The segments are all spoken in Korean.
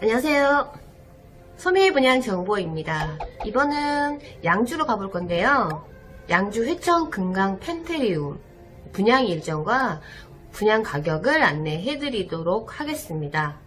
안녕하세요. 소매 분양 정보입니다. 이번은 양주로 가볼 건데요. 양주 회천 금강 펜테리움 분양 일정과 분양 가격을 안내해 드리도록 하겠습니다.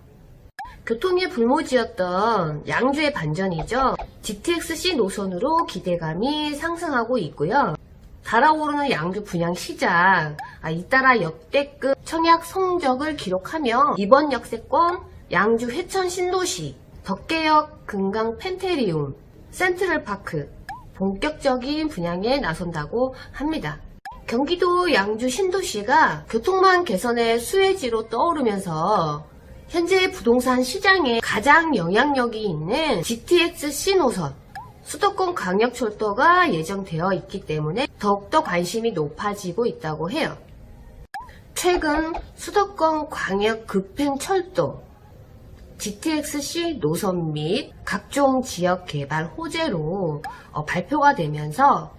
교통의 불모지였던 양주의 반전이죠. GTX-C 노선으로 기대감이 상승하고 있고요. 달아오르는 양주 분양 시장, 아, 잇따라 역대급 청약 성적을 기록하며 이번 역세권 양주 회천 신도시, 덕계역 금강 펜테리움, 센트럴파크 본격적인 분양에 나선다고 합니다. 경기도 양주 신도시가 교통망 개선의 수혜지로 떠오르면서 현재 부동산 시장에 가장 영향력이 있는 GTX-C 노선, 수도권 광역철도가 예정되어 있기 때문에 더욱더 관심이 높아지고 있다고 해요. 최근 수도권 광역 급행철도, GTX-C 노선 및 각종 지역 개발 호재로 어, 발표가 되면서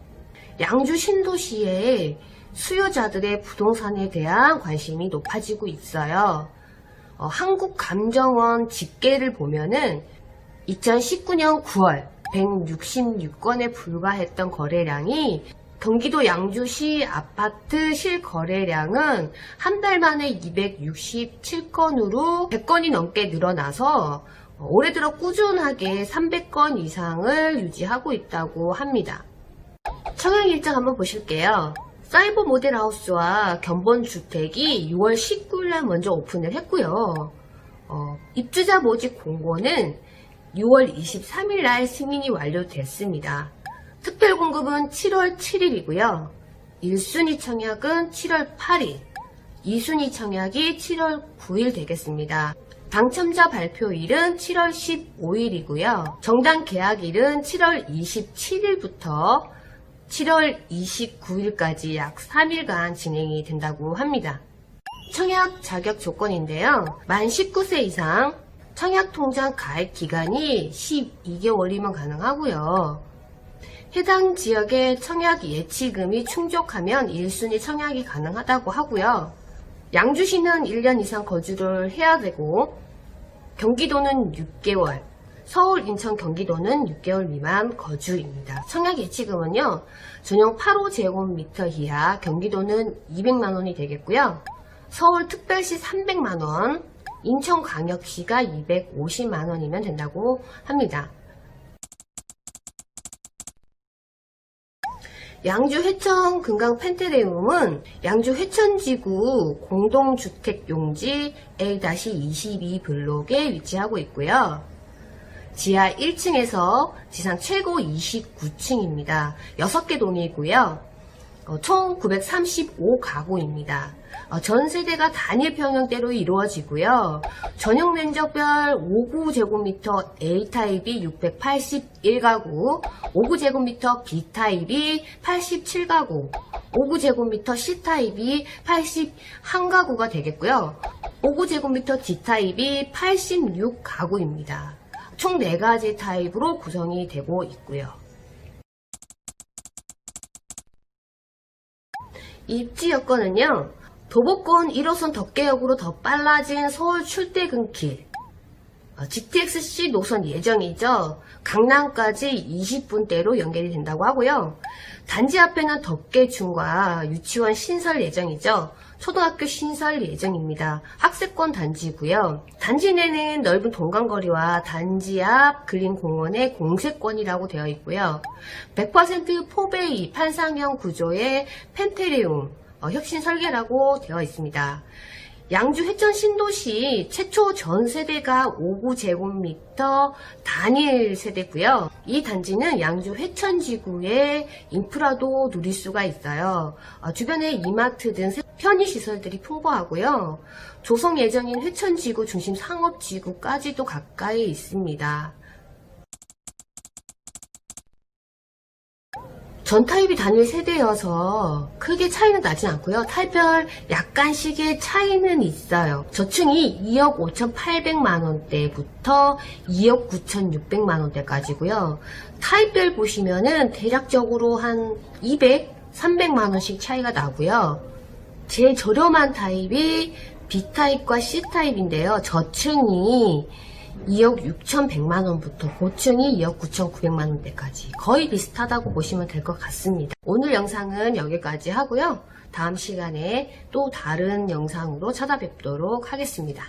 양주 신도시의 수요자들의 부동산에 대한 관심이 높아지고 있어요. 어, 한국감정원 집계를 보면은 2019년 9월 166건에 불과했던 거래량이 경기도 양주시 아파트 실거래량은 한 달 만에 267건으로 100건이 넘게 늘어나서 올해 들어 꾸준하게 300건 이상을 유지하고 있다고 합니다. 청약 일정 한번 보실게요. 사이버 모델 하우스와 견본 주택이 6월 19일 날 먼저 오픈을 했고요. 어, 입주자 모집 공고는 6월 23일 날 승인이 완료됐습니다. 특별 공급은 7월 7일이고요. 1순위 청약은 7월 8일, 2순위 청약이 7월 9일 되겠습니다. 당첨자 발표일은 7월 15일이고요. 정당 계약일은 7월 27일부터 7월 29일까지 약 3일간 진행이 된다고 합니다. 청약 자격 조건인데요. 만 19세 이상 청약 통장 가입 기간이 12개월이면 가능하고요. 해당 지역의 청약 예치금이 충족하면 1순위 청약이 가능하다고 하고요. 양주시는 1년 이상 거주를 해야 되고 경기도는 6개월, 서울, 인천, 경기도는 6개월 미만 거주입니다. 청약 예치금은요, 전용 8호 제곱미터 이하 경기도는 200만원이 되겠고요. 서울 특별시 300만원, 인천광역시가 250만원이면 된다고 합니다. 양주 회천 금강 펜테레움은 양주 회천지구 공동주택 용지 A-22 블록에 위치하고 있고요. 지하 1층에서 지상 최고 29층입니다. 6개 동이고요. 어, 총 935가구입니다. 어, 전 세대가 단일 평형대로 이루어지고요. 전용 면적별 5구 제곱미터 A타입이 681가구, 5구 제곱미터 B타입이 87가구, 5구 제곱미터 C타입이 81가구가 되겠고요. 5구 제곱미터 D타입이 86가구입니다. 총 4가지 타입으로 구성이 되고 있고요. 입지 여건은요. 도보권 1호선 덕계역으로 더 빨라진 서울 출퇴근길 어, GTX-C 노선 예정이죠. 강남까지 20분대로 연결이 된다고 하고요. 단지 앞에는 덕계중과 유치원 신설 예정이죠. 초등학교 신설 예정입니다. 학습권 단지고요. 단지 내는 넓은 동간거리와 단지 앞 근린공원의 공세권이라고 되어 있고요. 100% 포베이 판상형 구조의 펜테리움 어, 혁신 설계라고 되어 있습니다. 양주 회천 신도시 최초 전 세대가 5구 제곱미터 단일 세대고요. 이 단지는 양주 회천지구의 인프라도 누릴 수가 있어요. 어, 주변에 이마트 등 편의시설들이 풍부하고요. 조성 예정인 회천지구 중심 상업지구까지도 가까이 있습니다. 전 타입이 단일 세대여서 크게 차이는 나진 않고요. 타입별 약간씩의 차이는 있어요. 저층이 2억 5,800만 원대부터 2억 9,600만 원대까지고요. 타입별 보시면은 대략적으로 한 200, 300만 원씩 차이가 나고요. 제일 저렴한 타입이 B타입과 C타입인데요. 저층이 2억 6,100만 원부터 고층이 2억 9,900만 원대까지 거의 비슷하다고 보시면 될 것 같습니다. 오늘 영상은 여기까지 하고요. 다음 시간에 또 다른 영상으로 찾아뵙도록 하겠습니다.